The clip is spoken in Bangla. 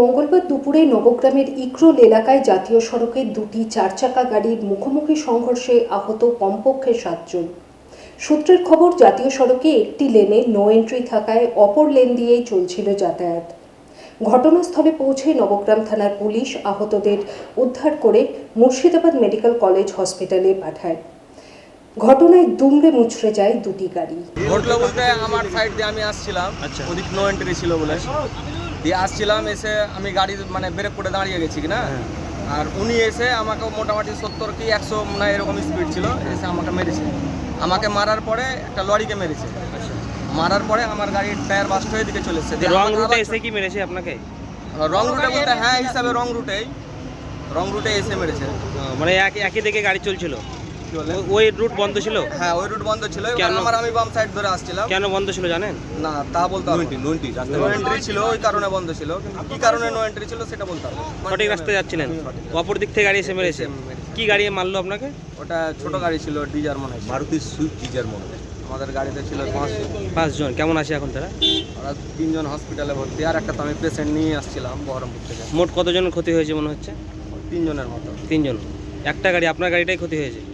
মঙ্গলবার দুপুরে নবগ্রামের ইকরোল এলাকায় জাতীয় সড়কে দুটি চারচাকা গাড়ির মুখোমুখি সংঘর্ষে আহত কমপক্ষে সাতজন। সূত্রের খবর জাতীয় সড়কে একটি লেনে নো এন্ট্রি থাকায় অপর লেন দিয়েই চলছিল যাতায়াত। ঘটনাস্থলে পৌঁছে নবগ্রাম থানার পুলিশ আহতদের উদ্ধার করে মুর্শিদাবাদ মেডিকেল কলেজ হসপিটালে পাঠায়। ঘটনায় দুমড়ে মুচড়ে যায় দুটি গাড়ি। ঘটলো বলতে আমার সাইড দিয়ে আমি আসছিলাম। আচ্ছা। ওদিক নো এন্ট্রি ছিল বলে। দিয়ে আসছিলাম এসে আমি গাড়ি মানে ব্রেক করে দাঁড়িয়ে গেছি কি না হ্যাঁ। আর উনি এসে আমাকে মোটামুটি সত্তর কি একশো না এরকম স্পিড ছিল এসে আমাকে মেরেছে। আমাকে মারার পরে একটা লরিকে মেরেছে। মারার পরে আমার গাড়ির টায়ার বাস্ট হয়ে দিকে চলে এসেছে। দিয়ে রং রুটে এসে কি মেরেছে আপনাকে? রং রুটে বলতে হ্যাঁ হিসাবে রং রুটেই রং রুটে এসে মেরেছে। মানে একই একই দিকে গাড়ি চলছিল। কি বলে? ওই রুট বন্ধ ছিল? হ্যাঁ ওই রুট বন্ধ ছিল। কেন? আমার আমি বাম সাইড ধরে আসছিলাম। কেন বন্ধ ছিল জানেন? না তা বলতে পারব না। নো এন্ট্রি ছিল ওই কারণে বন্ধ ছিল। কিন্তু কি কারণে নো এন্ট্রি ছিল সেটা বলতে পারব না। সঠিক রাস্তায় যাচ্ছিলেন? অপর দিক থেকে গাড়ি এসে মেরেছে। কি গাড়ি মারলো আপনাকে? ওটা ছোট গাড়ি ছিল ডিজার মনে হয়। মারুতি সুইফট ডিজার মনে হয়। আমাদের গাড়িতে ছিল পাঁচশো পাঁচজন কেমন আছে এখন তারা? ওরা তিনজন হসপিটালে ভর্তি। আর একটা তো আমি পেশেন্ট নিয়ে আসছিলাম বহরমপুর থেকে। মোট কতজন ক্ষতি হয়েছে মনে হচ্ছে? তিনজনের মতো। তিনজন। একটা গাড়ি আপনার গাড়িটাই ক্ষতি হয়েছে? হ্যাঁ